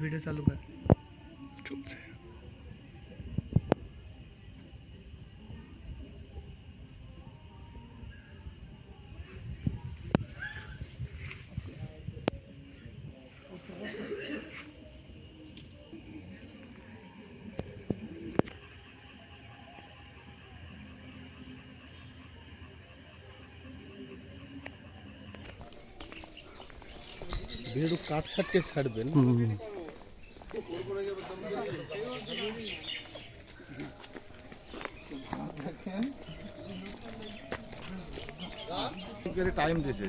Video চালু কর চলছে ভিডিও কাট সাটকে ছাড়বেন টাইম দিছে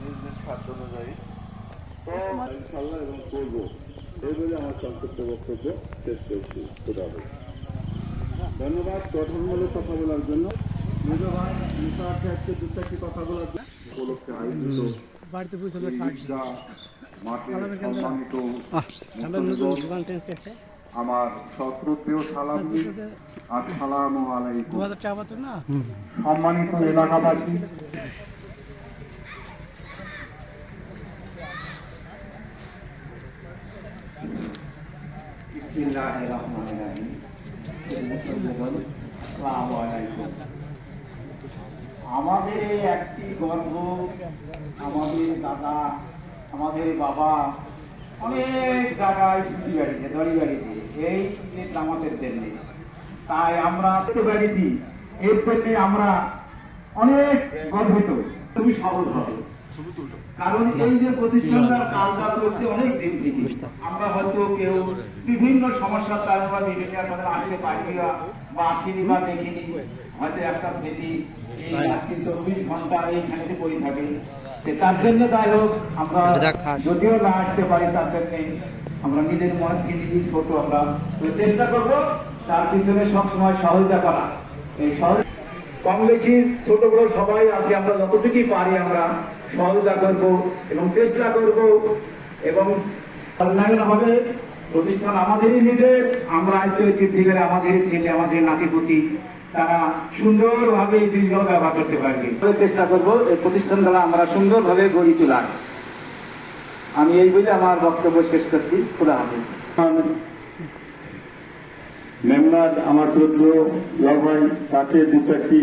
নিজ সাধ্য অনুযায়ী তো ইনশাল্লাহ এবং বলে আমার করছি। ধন্যবাদ গঠনমূলক কথা বলার জন্য মেজো ভাই কথা বলার জন্য উপলক্ষে আয়োজিত বাড়িতে পৌঁছালে আমরা শত্রুপ্রিয় সালামি আসসালামু আলাইকুম। দু হাজার টাকা পাতো না? সম্মানিত এলাকাবাসী আমাদের একটি গর্ব দাদা, আমাদের বাবা অনেক জায়গায় ছুটি বাড়িতে, দড়ি বাড়িতে। এই যে আমাদের জন্য তাই আমরা বাড়িতে এর জন্য আমরা অনেক গর্বিত। তুমি সহজ হবে। কারণ এই যে প্রতিষ্ঠানটার কাজটা করতে অনেক দিন থেকে, আমরা হয়তো কেউ বিভিন্ন সমস্যার কারণে বা বিভিন্ন আমাদের আসতে পারি না বা আসিনি বা দেখিনি। হয়তো একটা স্মৃতি, এই চব্বিশ ঘণ্টা এইখানে পড়ে থাকে। তার জন্য যাই হোক আমরা যদিও না আসতে পারি তার জন্য আমরা নিজের মনকে নিজের ছোট আমরা। চেষ্টা করব তার পিছনে সবসময় সহযোগিতা করা। এই সহজ কম বেশি ছোট বড় সবাই আছি আমরা যতটুকুই পারি আমরা সহযোগিতা করব এবং চেষ্টা করব এবং হবে প্রতিষ্ঠান আমাদেরই নিজের। আমরা আজকে ঐতিহ্য আমাদের ছেলে আমাদের নাতিপুতি তারা সুন্দরভাবে এই জিনিসগুলো ব্যবহার করতে পারবে। চেষ্টা করব এই প্রতিষ্ঠান দ্বারা আমরা সুন্দরভাবে গড়ি তোলার। আমি এই বলে আমার বক্তব্য শেষ করছি। খোলা হাফিজ। মেমনার আমার চোদ্দ লভাই তাকে দু চারটি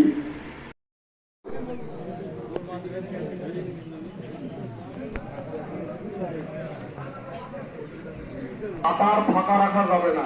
আবার ফাঁকা রাখা যাবে না।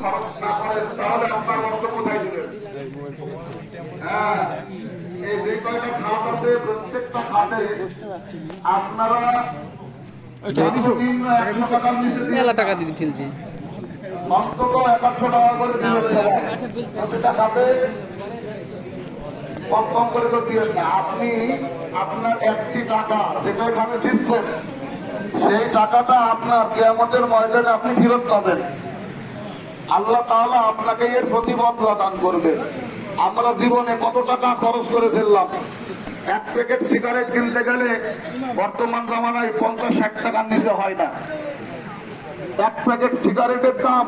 খরচ না করেন তাহলে আপনার বক্তব্য কোথায় হ্যাঁ এই যে কয়টা খাত আছে প্রত্যেকটা খাতে আপনারা সর্বনিম্ন একশো টাকার নিচে দিয়ে মেলা টাকা দিয়ে ফেলছি। অন্তত একাশশো টাকা করে প্রতিটা খাতে কম কম করে তো দিবেন না। আপনি আপনার একটি টাকা, যেটা এখানে দিচ্ছেন, সেই টাকাটা আপনার কেয়ামতের ময়দানে আপনি ফেরত পাবেন। আল্লাহ তাআলা আপনাকে এর প্রতিফল প্রদান করবে। আমরা জীবনে কত টাকা খরচ করে ফেললাম। এক প্যাকেট সিগারেট কিনতে গেলে বর্তমান জামানায় পঞ্চাশ ষাট টাকার নিচে হয় না। এক প্যাকেট সিগারেটের দাম,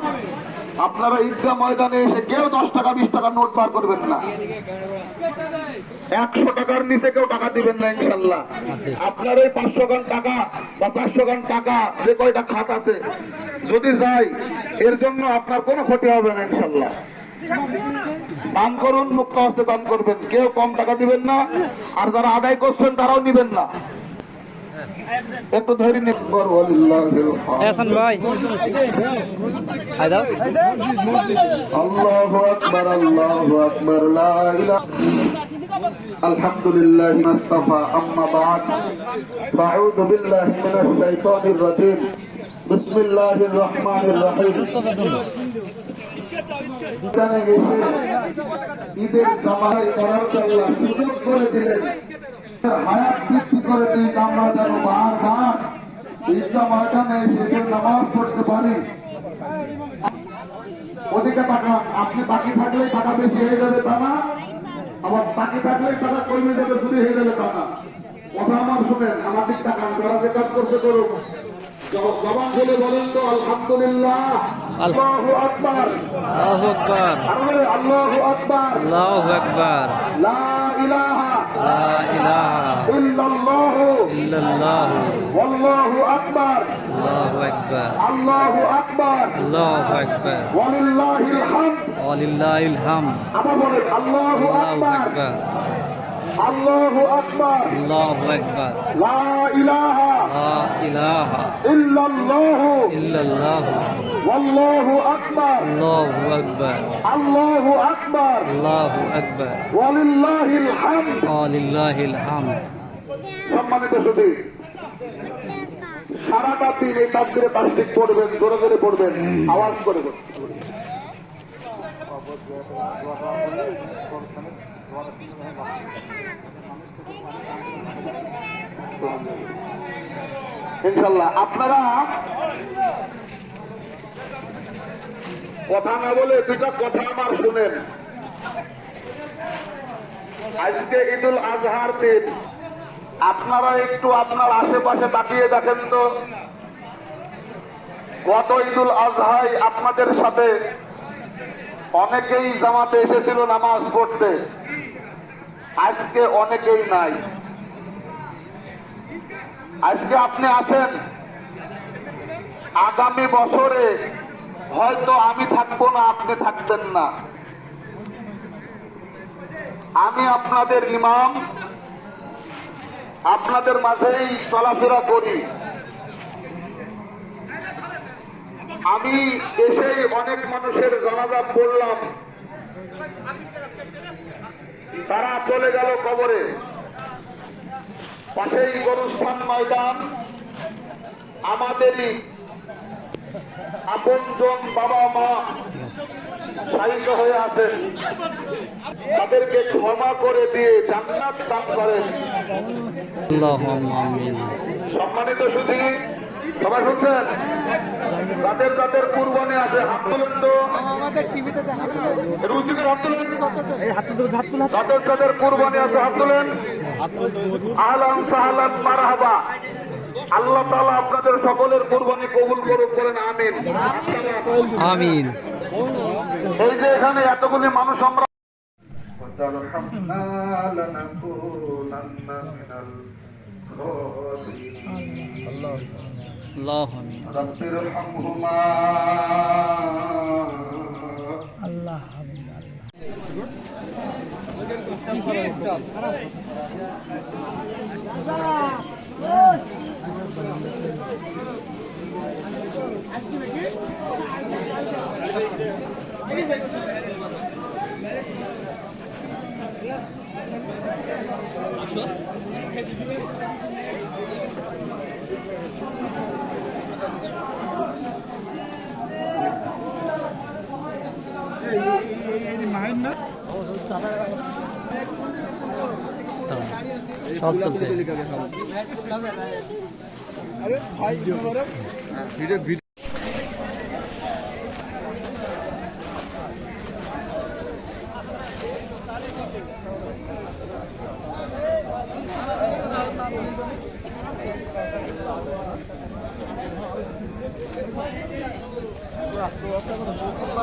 আপনারা ঈদগাহ ময়দানে এসে কেউ দশ টাকা, বিশ টাকা নোট বার করবেন না। একশো টাকার নিচে কেউ টাকা দিবেন না ইনশাল্লাহ। আপনার এই পাঁচশো গান টাকা বা চারশো গান টাকা যে কয়টা খাত আছে যদি যাই এর জন্য আপনার কোনো ক্ষতি হবে না ইনশাল্লাহ। দান করুন মুক্ত হস্তে দান করবেন। কেউ কম টাকা দিবেন না আর যারা আদায় করছেন তারাও নিবেন না। একটু ধরে নিতে পারব ভাই। আল্লাহ আকবার আল্লাহ আকবার الحمد لله ما اصطفى أما بعد فأعوذ بالله من الشيطان الرجيم بسم الله الرحمن الرحيم এখানে এসে ঈদের জামাই করার জন্য সুযোগ করে দিলেন হায়াত বৃদ্ধি করে দিন আমরা যেন বারবার ঈদগা ময়দানে এসে ঈদের নামাজ পড়তে পারি ওদিকে তাকান আপনি বাকি থাকলে টাকা বেশি হয়ে যাবে তা না আবার বাকি থাকলে টাকা কমে যাবে চুরি হয়ে যাবে না কথা আমার শুনেন আমার দিক তাকান যারা যে কাজ করছে করুক জ- জবান খুলে বলেন তো আলহামদুলিল্লাহ। আল্লাহু আকবার। আল্লাহু আকবার। আল্লাহু আকবার। আল্লাহু আকবার। লা ইলাহা লা ইলাহা ইল্লাল্লাহ। ইল্লাল্লাহ। ওয়াল্লাহু আকবার। আল্লাহু আকবার। আল্লাহু আকবার আল্লাহু আকবার। ওয়ালিল্লাহিল হামদ। ওয়ালিল্লাহিল হামদ। আবার বলেন আল্লাহু আকবার। আকবার। আল্লাহু আকবার। আল্লাহু আকবার। লা ইলাহা লা ইলাহা ইল্লাল্লাহ। ইল্লাল্লাহ। আকবার। আকবার। আকবার। আকবার। সম্মানিত সুধী সারাটা দিন এই তাকবিরে তাসদিক পড়বেন, জোরে জোরে পড়বেন, আওয়াজ করে ইনশাল্লাহ, আপনারা কথা না বলে দুটা কথা আমার শুনেন। আজকে ঈদুল আজহার দিন। আপনারা একটু আপনার আশেপাশে তাকিয়ে দেখেন তো। গত ঈদুল আজহায় আপনাদের সাথে অনেকেই জামাতে এসেছিল নামাজ পড়তে। আজকে অনেকেই নাই। আজকে আপনি আসেন। আগামী বছরে হয়তো আমি থাকব না, আপনি থাকবেন না। আমি আপনাদের ইমাম। আপনাদের মাঝেই চলাফেরা করি। আমি এসেই অনেক মানুষের জানাজা পড়লাম তারা চলে গেল কবরে। পাশেই গরুস্থান ময়দান, আমাদেরই আপনজন বাবা মা শাহিত হয়ে আছেন তাদেরকে ক্ষমা করে দিয়ে জান্নাত দান করেন। সম্মানিত সুধী সবাই শুনছেন? যাদের যাদের কুরবানি আছে হাত তুলেন তো। রুচিকের হাত তুলেন। যাদের যাদের কুরবানি আছে হাত তুলেন। আহলান সাহালান মারহাবা। আল্লাহ তাআলা আপনাদের সকলের কুরবানি কবুল করুক করেন আমিন। আমিন। এই যে এখানে এতগুলি মানুষ আমরা আল্লাহ আজকে সব চলছে।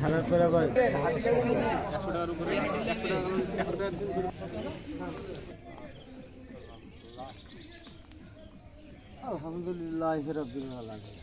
ছাড়ার পরে আবার আলহামদুলিল্লাহ রবিল আলমিন।